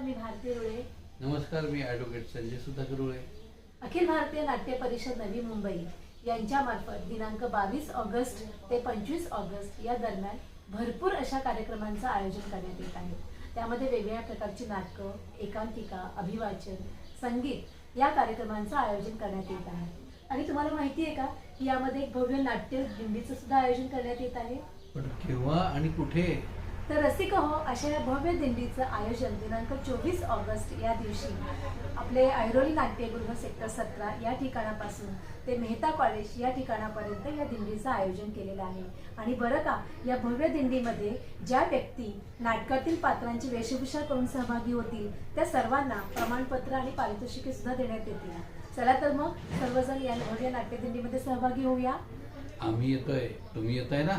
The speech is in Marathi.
मी भारती रुळे. नमस्कार मी ॲडव्होकेट संजय सुधाकर रुळे. अखिल भारतीय नाट्य परिषद नवी मुंबई यांच्या मार्फत दिनांक बावीस ऑगस्ट ते पंचवीस ऑगस्ट या दरम्यान भरपूर अशा कार्यक्रमांचं आयोजन करण्यात येत आहे. त्यामध्ये वेगवेगळ्या प्रकारची नाटकं एकांकिका अभिवाचन संगीत या कार्यक्रमांचं आयोजन करण्यात येत आहे. आणि तुम्हाला माहिती आहे का की यामध्ये एक भव्य नाट्य दिंडीचं सुद्धा आयोजन करण्यात येत आहे? पण केव्हा आणि कुठे तर रसिक हो अशा या भव्य दिंडीचं आयोजन दिनांक चोवीस ऑगस्ट या दिवशी आपले ऐरोली नाट्यगृह सेक्टर सतरा या ठिकाणापासून ते मेहता कॉलेज या ठिकाणापर्यंत या दिंडीचं आयोजन केलेलं आहे. आणि बरं का या भव्य दिंडीमध्ये ज्या व्यक्ती नाटकातील पात्रांची वेशभूषा करून सहभागी होतील त्या सर्वांना प्रमाणपत्र आणि पारितोषिके सुद्धा देण्यात येतील. चला तर मग सर्वजण या भव्य नाट्यदिंडीमध्ये सहभागी होऊया. आम्ही येतोय. तुम्ही येताय ना?